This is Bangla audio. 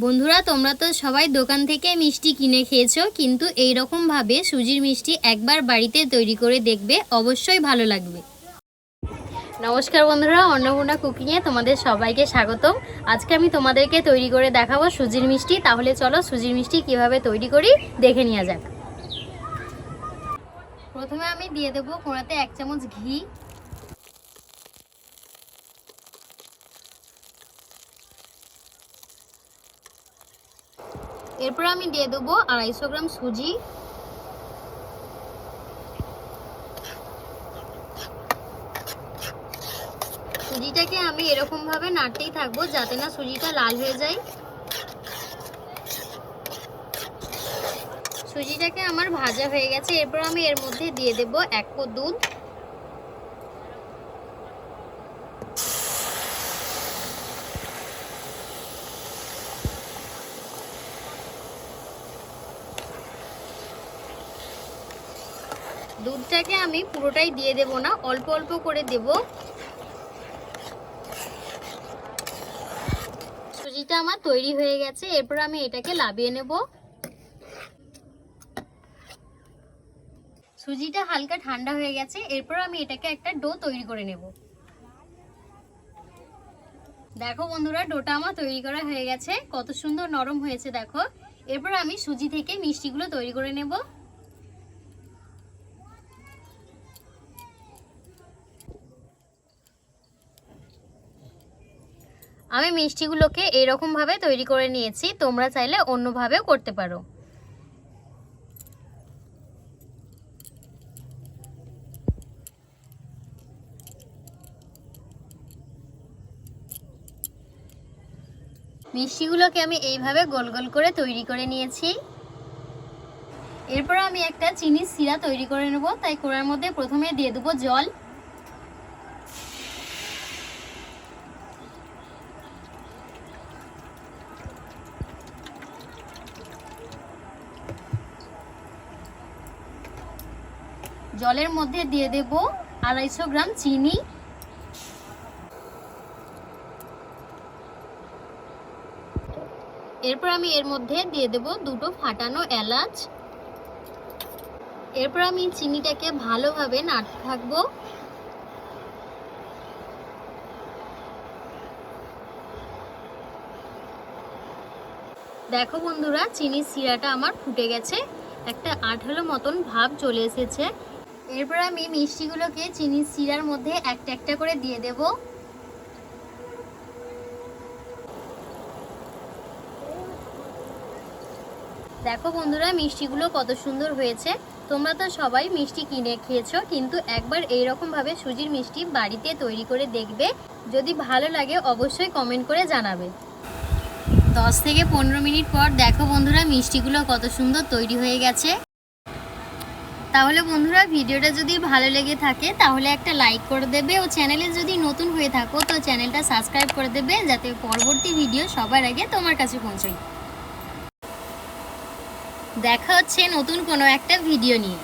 বন্ধুরা, তোমরা তো সবাই দোকান থেকে মিষ্টি কিনে খেয়েছো, কিন্তু এই ভাবে সুজির মিষ্টি একবার বাড়িতে তৈরি করে দেখবে, অবশ্যই ভালো লাগবে। নমস্কার বন্ধুরা, অন্নপূর্ণা কুকিংয়ে তোমাদের সবাইকে স্বাগতম। আজকে আমি তোমাদেরকে তৈরি করে দেখাবো সুজির মিষ্টি। তাহলে চলো সুজির মিষ্টি কীভাবে তৈরি করি, দেখে নেওয়া যাক। প্রথমে আমি দিয়ে দেবো কোড়াতে এক চামচ ঘি এরপর আমি দিয়ে দেবো আড়াইশো গ্রাম সুজি। সুজিটাকে আমি এরকম ভাবে নাড়তেই থাকব যাতে না সুজিটা লাল হয়ে যায়। সুজিটাকে আমার ভাজা হয়ে গেছে, এরপর আমি এর মধ্যে দিয়ে দেব এক কো দুধ। দুধটাকে আমি পুরোটাই দিয়ে দেব না, অল্প অল্প করে দেব। সুজিটা আমার তৈরি হয়ে গেছে, এরপর আমি এটাকে লাভিয়ে নেব। সুজিটা হালকা ঠান্ডা হয়ে গেছে, এরপর আমি এটাকে একটা ডো তৈরি করে নেব। দেখো বন্ধুরা, ডোটা আমার তৈরি করা হয়ে গেছে, কত সুন্দর নরম হয়েছে, দেখো। এরপর আমি সুজি থেকে মিষ্টিগুলো তৈরি করে নেব। আমি মিষ্টিগুলোকে এরকমভাবে তৈরি করে নিয়েছি, তোমরা চাইলে অন্যভাবেও করতে পারো। মিষ্টিগুলোকে আমি এইভাবে গোল গোল করে তৈরি করে নিয়েছি। এরপর আমি একটা চিনির সিরা তৈরি করে নেব, তাই কোড়ার মধ্যে প্রথমে দিয়ে দেবো জল। জলের মধ্যে দিয়ে দেব আড়াইশো গ্রাম চিনি। এরপর আমি এর মধ্যে দিয়ে দেব দুটো ফাটানো এলাচ। এরপর আমি চিনিটাকে ভালোভাবে নাড়তে থাকব। দেখো বন্ধুরা, চিনির শিরাটা আমার ফুটে গেছে। একটা আঠালো মতন ভাব চলে এসেছে। এরপর আমি মিষ্টিগুলোকে চিনির শিরার মধ্যে একটা একটা করে দিয়ে দেব। দেখো বন্ধুরা, মিষ্টিগুলো কত সুন্দর হয়েছে। তোমরা তো সবাই মিষ্টি কিনে খেয়েছো, কিন্তু একবার এইরকম ভাবে সুজির মিষ্টি বাড়িতে তৈরি করে দেখবে। যদি ভালো লাগে, অবশ্যই কমেন্ট করে জানাবে। দশ থেকে পনেরো মিনিট পর দেখো বন্ধুরা, মিষ্টিগুলো কত সুন্দর তৈরি হয়ে গেছে। তাহলে বন্ধুরা ভিডিওটা যদি ভালো লেগে থাকে, তাহলে একটা লাইক করে দেবে ও চ্যানেলে যদি নতুন হয়ে থাকো, তো চ্যানেলটা সাবস্ক্রাইব করে দেবে যাতে পরবর্তী ভিডিও সবার আগে তোমার কাছে পৌঁছয়। দেখা হচ্ছে নতুন কোনো একটা ভিডিও নিয়ে।